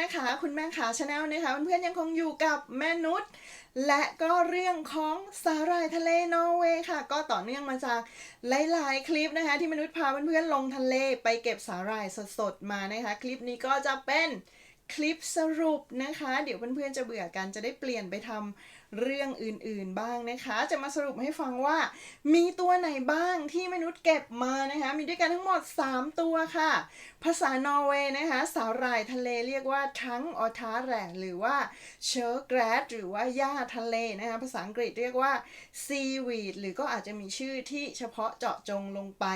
ม่ขาคุณแม่ขาชาแนลนะคะเพื่อนๆยังคงอยู่กับแม่นุชและก็เรื่องของสาหร่ายทะเลนอร์เวย์ค่ะ ก็ต่อเนื่องมาจากหลายๆ คลิปนะคะ ที่มนุษย์พาเพื่อนๆลงทะเลไปเก็บสาหร่ายสดๆมานะคะ คลิปนี้ก็จะเป็น คลิปสรุปนะคะ เดี๋ยวเพื่อนๆจะเบื่อกันจะได้เปลี่ยนไปทำเรื่องอื่นๆบ้างนะคะ จะมาสรุปให้ฟังว่า มีตัวไหนบ้างที่มนุษย์เก็บมานะคะ มีด้วยกันทั้งหมด 3 ตัวค่ะ ภาษานอร์เวย์นะคะ สาหร่ายทะเลเรียกว่าทั้งออทาแรหรือว่าเชอร์แกรดหรือว่าหญ้าทะเลนะคะ ภาษาอังกฤษเรียกว่าซีวีดหรือก็อาจจะมีชื่อที่เฉพาะเจาะจงลงไป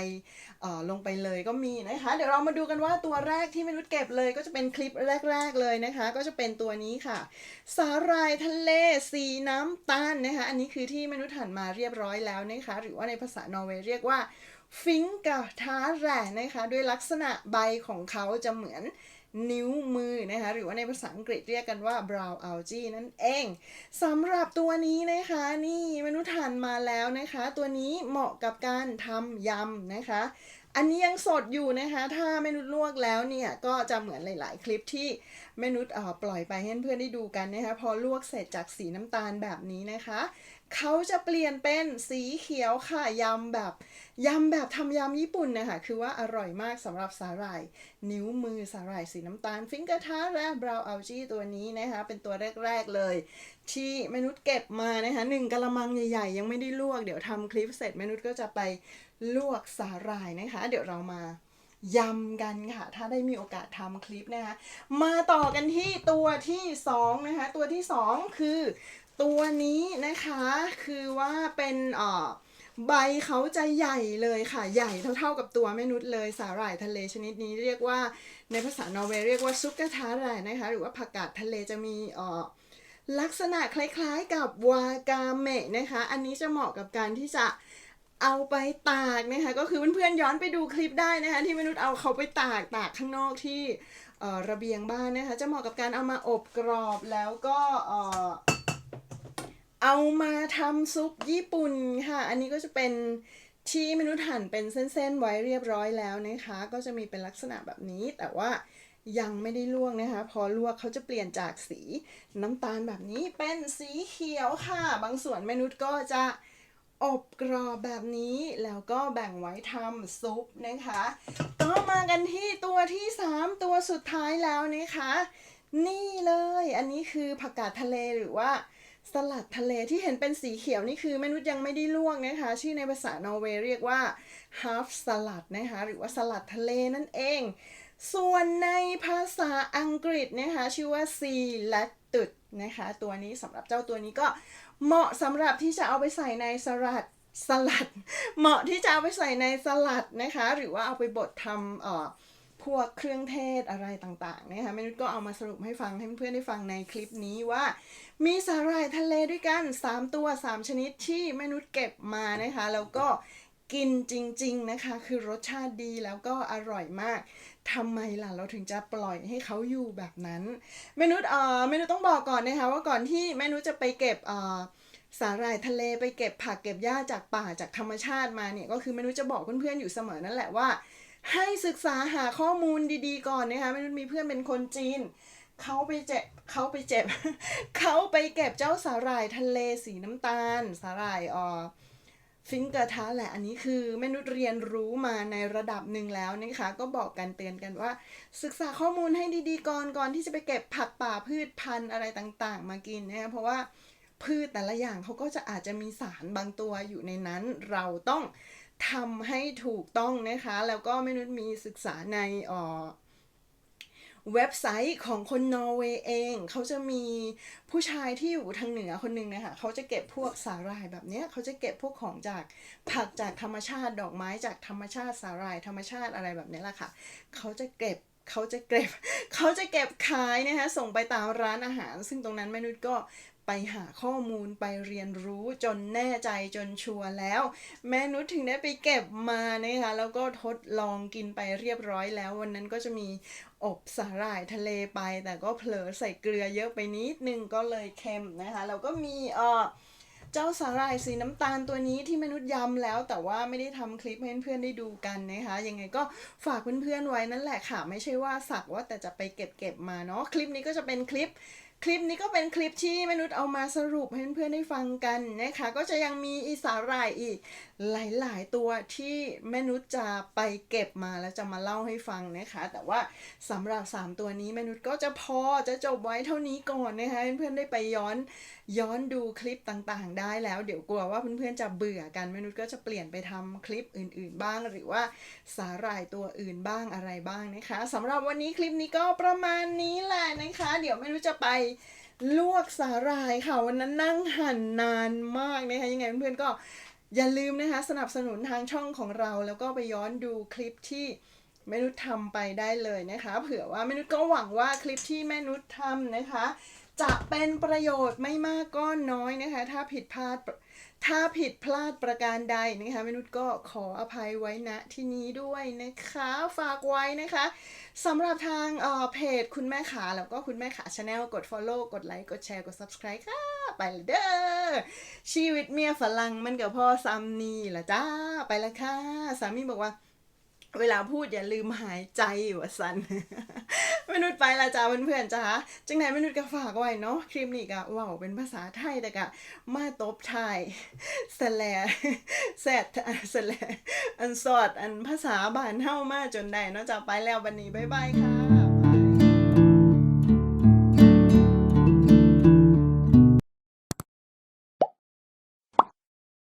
เอ่อลงไปเลยก็มีนะคะ เดี๋ยวเรามาดูกันว่าตัวแรกที่มนุษย์เก็บเลยก็จะเป็นคลิปแรกกเลยนะคะ ก็จะเป็นตัวนี้ค่ะ สาหร่ายทะเลสีน้ำตาลนะคะ อันนี้คือที่มนุษย์หันมาเรียบร้อยแล้วนะคะ หรือว่าในภาษานอร์เวย์เรียกว่าฟิงก r ทาแร่นะคะ ด้วยลักษณะใบของเขาจะเหมือน นิ้วมือนะคะหรือว่าในภาษาอังกฤษเรียกกันว่า brown algae นั่นเองสำหรับตัวนี้นะคะนี่มนุษย์หันมาแล้วนะคะ ตัวนี้เหมาะกับการทำยำนะคะ อันนี้ยังสดอยู่นะคะ ถ้าเมนุษย์ลวกแล้วเนี่ยก็จะเหมือนหลาย ๆ คลิปที่เมนุษย์ปล่อยไปให้เพื่อนได้ดูกันนะคะพอลวกเสร็จจากสีน้ำตาลแบบนี้นะคะ เขาจะเปลี่ยนเป็นสีเขียวค่ะยำแบบยำแบบทำยำญี่ปุ่นนะคะคือว่าอร่อยมากสำหรับสาหร่าย นิ้วมือสาหร่ายสีน้ำตาล ฟิงเกอร์ทาและบราวอัลจีตัวนี้นะคะเป็นตัวแรก ๆเลย ที่มนุษย์เก็บมานะคะหนึ่งกะละมังใหญ่ๆ ยังไม่ได้ลวกเดี๋ยวทำคลิปเสร็จมนุษย์ก็จะไปลวกสาหร่ายนะคะ เดี๋ยวเรามายำกันค่ะ ถ้าได้มีโอกาสทำคลิปนะคะ มาต่อกันที่ตัวที่สองนะคะ ตัวที่สองคือ ตัวนี้นะคะคือว่าเป็นอ่อใบเขาจะใหญ่เลยค่ะ ใหญ่เท่าๆกับตัวแม่นุษย์เลยสาหร่ายทะเลชนิดนี้เรียกว่าในภาษานอร์เวย์เรียกว่าซุกกะทาแรนะคะหรือว่าผักกาดทะเลจะมีอ่อลักษณะคล้ายๆกับวากาเมะนะคะ อันนี้จะเหมาะกับการที่จะเอาไปตากนะคะ ก็คือเพื่อนๆย้อนไปดูคลิปได้นะคะ ที่มนุษย์เอาเขาไปตากตากข้างนอกที่อ่อระเบียงบ้านนะคะ จะเหมาะกับการเอามาอบกรอบแล้วก็ เอามาทำซุปญี่ปุ่นค่ะ อันนี้ก็จะเป็นที่มนุษย์หั่นเป็นเส้นๆไว้เรียบร้อยแล้วนะคะ ก็จะมีเป็นลักษณะแบบนี้ แต่ว่ายังไม่ได้ลวกนะคะ พอลวกเขาจะเปลี่ยนจากสีน้ำตาลแบบนี้เป็นสีเขียวค่ะ บางส่วนเมนุษย์ก็จะอบกรอบแบบนี้แล้วก็แบ่งไว้ทำซุปนะคะก็มากันที่ตัวที่ 3 ตัวสุดท้ายแล้วนะคะ นี่เลย อันนี้คือผักกาดทะเลหรือว่า สลัดทะเลที่เห็นเป็นสีเขียวนี่คือมนุษย์ยังไม่ได้ลวกนะคะ ชื่อในภาษานอร์เวย์เรียกว่า half salad นะคะ หรือว่าสลัดทะเลนั่นเอง ส่วนในภาษาอังกฤษนะคะ ชื่อว่า sea lettuce นะคะ ตัวนี้สำหรับเจ้าตัวนี้ก็เหมาะสำหรับที่จะเอาไปใส่ในสลัดสลัด เหมาะที่จะเอาไปใส่ในสลัดนะคะ หรือว่าเอาไปบดทำเอ่อ พวกเครื่องเทศอะไรต่างๆนะคะเมนุษย์ก็เอามาสรุปให้ฟังให้เพื่อนๆได้ฟังในคลิปนี้ว่า มีสาหร่ายทะเลด้วยกัน 3 ตัว 3 ชนิดที่มนุษย์เก็บมานะคะ แล้วก็กินจริง ๆนะคะ คือรสชาติดีแล้วก็อร่อยมากทำไมล่ะเราถึงจะปล่อยให้เขาอยู่แบบนั้นเมนุษย์เอ่อเมนุษย์ต้องบอกก่อนนะคะว่าก่อนที่เมนุษย์จะไปเก็บเอ่อสาหร่ายทะเลไปเก็บผักเก็บหญ้าจากป่าจากธรรมชาติมาเนี่ยก็คือเมนุษย์จะบอกเพื่อนๆอยู่เสมอนั่นแหละว่า ให้ศึกษาหาข้อมูลดีๆก่อนนะคะเมนุษย์มีเพื่อนเป็นคนจีน เขาไปเจ็บเขาไปเจ็บ เขาไปเก็บเจ้าสาหร่ายทะเลสีน้ำตาล สาหร่ายอ่อฟิงเกอร์ทาแหละ อันนี้คือแม่นุษย์เรียนรู้มาในระดับหนึ่งแล้วนะคะ ก็บอกกันเตือนกันว่า ศึกษาข้อมูลให้ดีๆก่อนก่อนที่จะไปเก็บผักป่าพืชพันธุ์อะไรต่างๆ มากินนะคะเพราะว่าพืชแต่ละอย่างเขาก็จะอาจจะมีสารบางตัวอยู่ในนั้น เราต้อง ทำให้ถูกต้องนะคะ แล้วก็แม่นุษย์มีศึกษาในอ่อเว็บไซต์ของคนนอร์เวย์เอง เขาจะมีผู้ชายที่อยู่ทางเหนือคนหนึ่งนะคะเขาจะเก็บพวกสาหร่ายแบบเนี้ยเขาจะเก็บพวกของจากผักจากธรรมชาติดอกไม้จากธรรมชาติสาหร่ายธรรมชาติอะไรแบบนี้แหละค่ะ เขาจะเก็บเขาจะเก็บ เขาจะเก็บขายนะคะส่งไปตามร้านอาหาร ซึ่งตรงนั้นแม่นุชก็ ไปหาข้อมูลไปเรียนรู้จนแน่ใจจนชัวร์แล้ว แม่นุชถึงได้ไปเก็บมานะคะแล้วก็ทดลองกินไปเรียบร้อยแล้ว วันนั้นก็จะมีอบสาหร่ายทะเลไป แต่ก็เผลอใส่เกลือเยอะไปนิดนึงก็เลยเค็มนะคะแล้วก็มีเอ่อเจ้าสาหร่ายสีน้ำตาลตัวนี้ที่มนุษย์ยำแล้วแต่ว่าไม่ได้ทำคลิปให้เพื่อนๆได้ดูกันนะคะยังไงก็ฝากเพื่อนๆไว้นั่นแหละค่ะ ไม่ใช่ว่าสักว่าแต่จะไปเก็บเก็บมาเนาะคลิปนี้ก็จะเป็นคลิป คลิปนี้ก็เป็นคลิปที่มนุษย์เอามาสรุปให้เพื่อนๆได้ฟังกันนะคะ ก็จะยังมีอีสาหร่ายอีกหลายๆตัวที่มนุษย์จะไปเก็บมาแล้วจะมาเล่าให้ฟังนะคะ แต่ว่าสำหรับ 3 ตัวนี้มนุษย์ก็จะพอจะจบไว้เท่านี้ก่อนนะคะเพื่อนๆได้ไปย้อนย้อนดูคลิปต่างๆ ได้แล้ว เดี๋ยวกลัวว่าเพื่อนๆจะเบื่อกันแม่นุษย์ก็จะเปลี่ยนไปทำคลิปอื่นๆบ้าง หรือว่าสาหร่ายตัวอื่นบ้างอะไรบ้างนะคะสำหรับวันนี้คลิปนี้ก็ประมาณนี้แหละนะคะ เดี๋ยวไม่รู้จะไปลวกสาหร่ายค่ะวันนั้นนั่งหั่นนานมากนะคะยังไงเพื่อนๆก็อย่าลืมนะคะสนับสนุนทางช่องของเรา แล้วก็ไปย้อนดูคลิปที่แม่นุชทำไปได้เลยนะคะ เผื่อว่าแม่นุชก็หวังว่าคลิปที่แม่นุชทำนะคะ จะเป็นประโยชน์ไม่มากก็น้อยนะคะ ถ้าผิดพลาดถ้าผิดพลาดประการใดนะคะมนุษย์ก็ขออภัยไว้ณที่นี้ด้วยนะคะฝากไว้นะคะสำหรับทางเอ่อเพจคุณแม่ขาแล้วก็คุณแม่ขาชาแนลกด Follow กดไลค์กดแชร์กด Subscribe ค่ะ ไปเลยเด้อชีวิตเมียฝรั่งมันกับพ่อซัมนี่ละจ้าไปละค่ะสามีบอกว่า เวลาพูดอย่าลืมหายใจว่สัน มนุษย์ไปละจ้าเพื่อนๆจ้าจังไหนมนุษย์ก็ฝากไว้เนาะคลิปนี้ก็ว้าวเป็นภาษาไทยแต่ก็มาตบไทยสแลแซดสแลอันสอดอันภาษาบ้านเฮามาจนได้เนาะจ้าไปแล้ววันนี้บ๊ายบายค่ะ